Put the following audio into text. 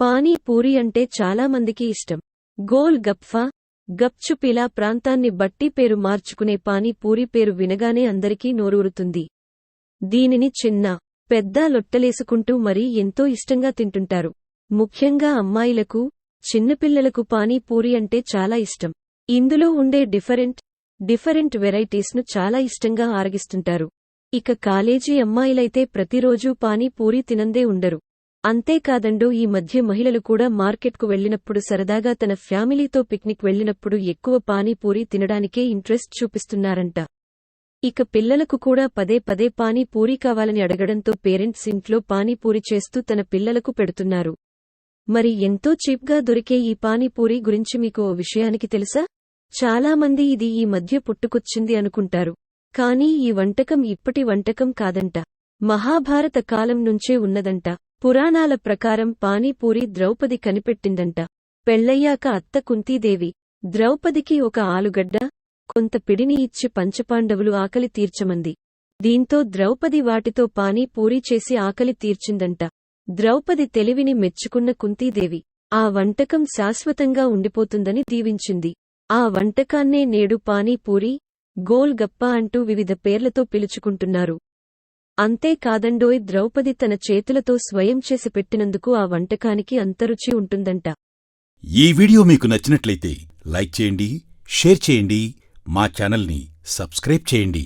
పానీ పూరి అంటే చాలా మందికి ఇష్టం. గోల్ గప్ఫా గప్చుపిలా ప్రాంతాన్ని బట్టి పేరు మార్చుకునే పానీ పూరి పేరు వినగానే అందరికీ నోరూరుతుంది. దీనిని చిన్న పెద్ద లొట్టలేసుకుంటూ మరీ ఎంతో ఇష్టంగా తింటుంటారు. ముఖ్యంగా అమ్మాయిలకు చిన్నపిల్లలకు పానీ పూరి అంటే చాలా ఇష్టం. ఇందులో ఉండే డిఫరెంట్ డిఫరెంట్ వెరైటీస్ను చాలా ఇష్టంగా ఆరగిస్తుంటారు. ఇక కాలేజీ అమ్మాయిలైతే ప్రతిరోజూ పానీ పూరి తినందే ఉండరు. అంతేకాదండో ఈ మధ్య మహిళలు కూడా మార్కెట్కు వెళ్ళినప్పుడు సరదాగా తన ఫ్యామిలీతో పిక్నిక్ వెళ్ళినప్పుడు ఎక్కువ పానీపూరి తినడానికే ఇంట్రెస్ట్ చూపిస్తున్నారంట. ఇక పిల్లలకు కూడా పదే పదే పానీపూరి కావాలని అడగడంతో పేరెంట్స్ ఇంట్లో పానీపూరి చేస్తూ తన పిల్లలకు పెడుతున్నారు. మరి ఎంతో చీప్గా దొరికే ఈ పానీపూరి గురించి మీకు ఓ విషయానికి తెలుసా? చాలామంది ఇది ఈ మధ్య పుట్టుకొచ్చింది అనుకుంటారు. కానీ ఈ వంటకం ఇప్పటి వంటకం కాదంట. మహాభారత కాలం నుంచే ఉన్నదంట. పురాణాల ప్రకారం పానీపూరి ద్రౌపది కనిపెట్టిందంట. పెళ్ళయ్యాక అత్త కుంతీదేవి. ద్రౌపదికి ఒక ఆలుగడ్డ కొంత పిడిని ఇచ్చి పంచపాండవులు ఆకలి తీర్చమంది. దీంతో ద్రౌపది వాటితో పానీపూరి చేసి ఆకలి తీర్చిందంట. ద్రౌపది తెలివిని మెచ్చుకున్న కుంతీదేవి ఆ వంటకం శాశ్వతంగా ఉండిపోతుందని దీవించింది. ఆ వంటకాన్నే నేడు పానీపూరి గోల్ గప్ప అంటూ వివిధ పేర్లతో పిలుచుకుంటున్నారు. అంతేకాదండోయ్ ద్రౌపది తన చేతులతో స్వయం చేసి పెట్టినందుకు ఆ వంటకానికి అంతరుచి ఉంటుందంట. ఈ వీడియో మీకు నచ్చినట్లయితే లైక్ చేయండి షేర్ చేయండి మా ఛానల్ని సబ్స్క్రైబ్ చేయండి.